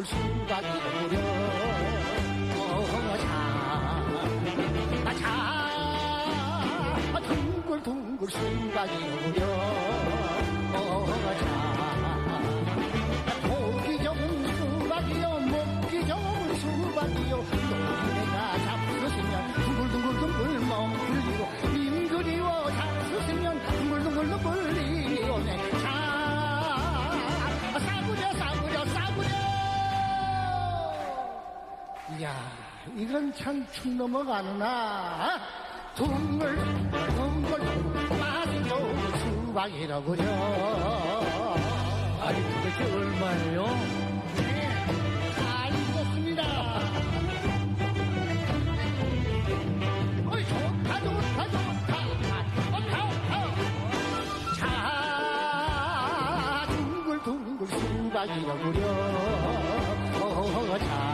둥글둥글 수박이 오려 어자 아자 둥글둥글 수박이 오려 야 이건 참축 넘어가느나 둥글 둥글 맛이 좋은 수박이라구려 아니 도대체 얼마예요? 네, 잘 읽었습니다. 어이, 좋다, 좋다, 좋다. 좋다, 좋다. 자, 둥글둥글 수박이라구려. 어, 자. 자,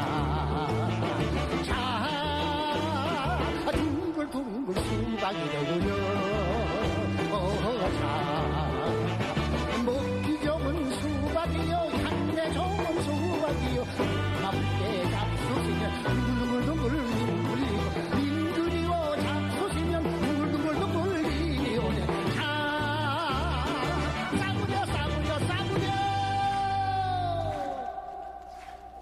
자. 먹기 좋은 수박이요 향내 좋은 수박이요 함께 잡수시면 둥글둥글둥글 둥글리고 민그리워 잡수시면 싸구려 싸구려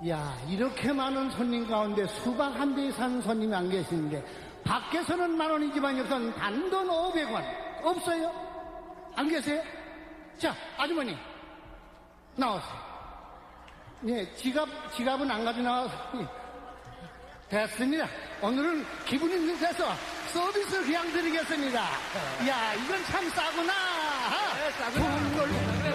야 이렇게 많은 손님 가운데 수박 한 대에 사는 손님이 안 계시는데 밖에서는 만 원이지만 여기서는 단돈 500원 없어요? 안 계세요? 자, 아주머니, 나오세요. 예, 지갑, 지갑은 안 가져 나와서. 예. 됐습니다. 오늘은 기분 있는 데서 서비스 그냥 드리겠습니다. 야, 이건 참 싸구나. 네, 싸구나.